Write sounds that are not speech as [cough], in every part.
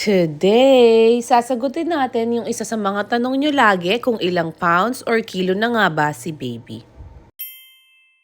Today, sasagutin natin yung isa sa mga tanong nyo lagi kung ilang pounds or kilo na nga ba si baby.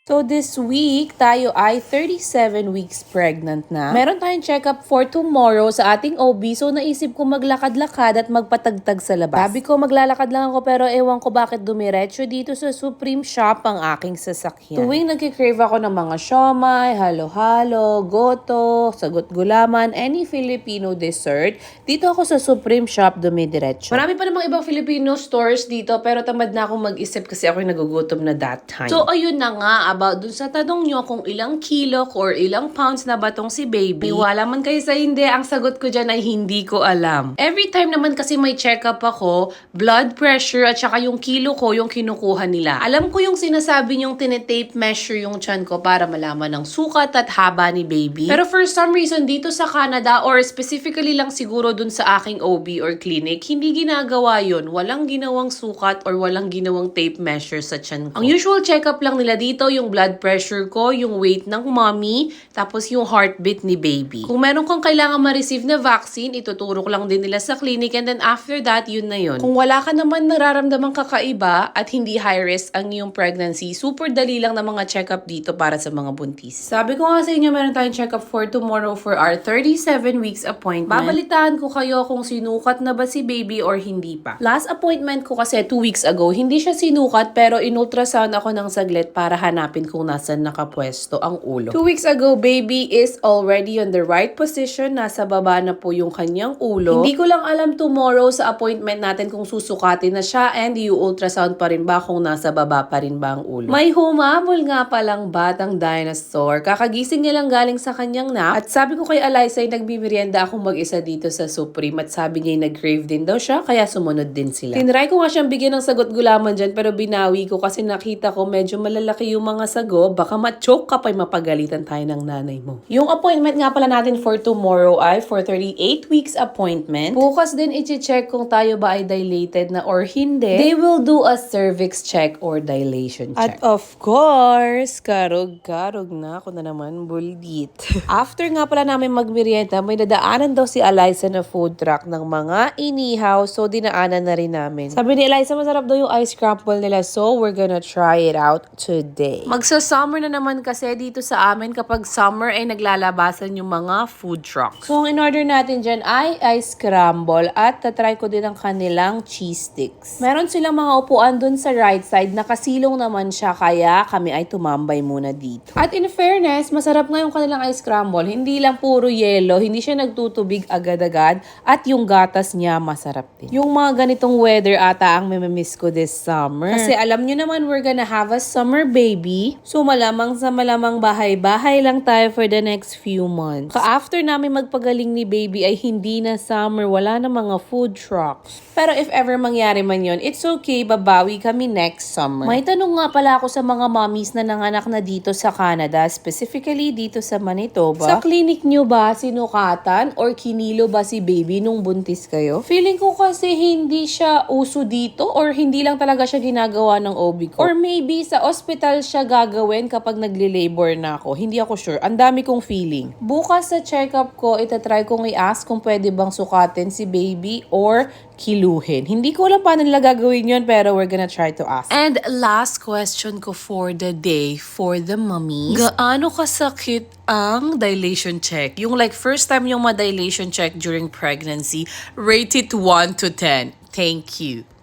So this week, tayo ay 37 weeks pregnant na. Meron tayong check-up for tomorrow sa ating OB. So naisip ko maglakad-lakad at magpatagtag sa labas. Sabi ko maglalakad lang ako pero ewan ko bakit dumiretso dito sa Supreme Shop ang aking sasakyan. Tuwing nagkikrave ako ng mga siomay, halo-halo, goto, sagot gulaman, any Filipino dessert, dito ako sa Supreme Shop dumidiretso. Marami pa namang ibang Filipino stores dito pero tamad na akong mag-isip kasi ako'y nagugutom na that time. So ayun na nga, about dun sa tanong nyo kung ilang kilo or ilang pounds na ba tong si baby. Wala man kayo sa hindi, ang sagot ko dyan ay hindi ko alam. Every time naman kasi may check-up ako, blood pressure at saka yung kilo ko yung kinukuha nila. Alam ko yung sinasabi nyong tinetape measure yung chan ko para malaman ng sukat at haba ni baby. Pero for some reason dito sa Canada or specifically lang siguro dun sa aking OB or clinic, hindi ginagawa yon Walang ginawang sukat or walang ginawang tape measure sa chan ko. Ang usual check-up lang nila dito yung blood pressure ko, yung weight ng mommy, tapos yung heartbeat ni baby. Kung meron kang kailangan ma-receive na vaccine, ituturo ko lang din nila sa clinic and then after that, yun na yun. Kung wala ka naman nararamdamang kakaiba at hindi high risk ang iyong pregnancy, super dali lang na mga check-up dito para sa mga buntis. Sabi ko nga sa inyo, meron tayong check-up for tomorrow for our 37 weeks appointment. Babalitaan ko kayo kung sinukat na ba si baby or hindi pa. Last appointment ko kasi 2 weeks ago, hindi siya sinukat pero in-ultrasound ako ng saglit para hanapin kung nasan nakapwesto ang ulo. 2 weeks ago, baby is already on the right position. Nasa baba na po yung kanyang ulo. Hindi ko lang alam tomorrow sa appointment natin kung susukatin na siya and i-ultrasound pa rin ba kung nasa baba pa rin ba ang ulo. May humabol nga palang batang dinosaur. Kakagising niya lang galing sa kanyang nap. At sabi ko kay Eliza, ay nagbibirienda akong mag-isa dito sa Supreme. At sabi niya, nag-crave din daw siya, kaya sumunod din sila. Tinry ko nga siyang bigyan ng sagot gulaman dyan, pero binawi ko kasi nakita ko medyo malalaki yung mga sago. Baka ma-choke ka pa, mapagalitan tayo ng nanay mo. Yung appointment nga pala natin for tomorrow ay for 38 weeks appointment. Bukas din i-check kung tayo ba ay dilated na or hindi. They will do a cervix check or dilation check. At of course, karog-karog na ako na naman buldit. [laughs] After nga pala namin magmerienda, may nadaanan daw si Eliza na food truck ng mga inihaw. So, dinaanan na rin namin. Sabi ni Eliza, masarap daw yung ice crumble nila. So, we're gonna try it out today. Magsa-summer na naman kasi dito sa amin kapag summer ay naglalabasan yung mga food trucks. So, ang in-order natin dyan ay ice crumble at tatry ko din ang kanilang cheese sticks. Meron silang mga upuan dun sa right side. Nakasilong naman siya kaya kami ay tumambay muna dito. At in fairness, masarap nga yung kanilang ice crumble. Hindi lang puro yellow, hindi siya nagtutubig agad-agad at yung gatas niya masarap din. Yung mga ganitong weather ata ang mamimiss ko this summer. Kasi alam nyo naman we're gonna have a summer baby. So malamang sa malamang bahay-bahay lang tayo for the next few months. Ka-after namin magpagaling ni baby ay hindi na summer, wala na mga food trucks. Pero if ever mangyari man yon, it's okay, babawi kami next summer. May tanong nga pala ako sa mga mommies na nanganak na dito sa Canada, specifically dito sa Manitoba. Sa clinic nyo ba sinukatan or kinilo ba si baby nung buntis kayo? Feeling ko kasi hindi siya uso dito or hindi lang talaga siya ginagawa ng OB ko. Or maybe sa hospital siya gagawin kapag nagle-labor na ako. Hindi ako sure. Ang dami kong feeling. Bukas sa check-up ko, itatry kong i-ask kung pwede bang sukatin si baby or kiluhin. Hindi ko alam paano nila gagawin yun, pero we're gonna try to ask. And last question ko for the day, for the mummies. Gaano kasakit ang dilation check? Yung like first time yung ma-dilation check during pregnancy, rate it 1 to 10. Thank you.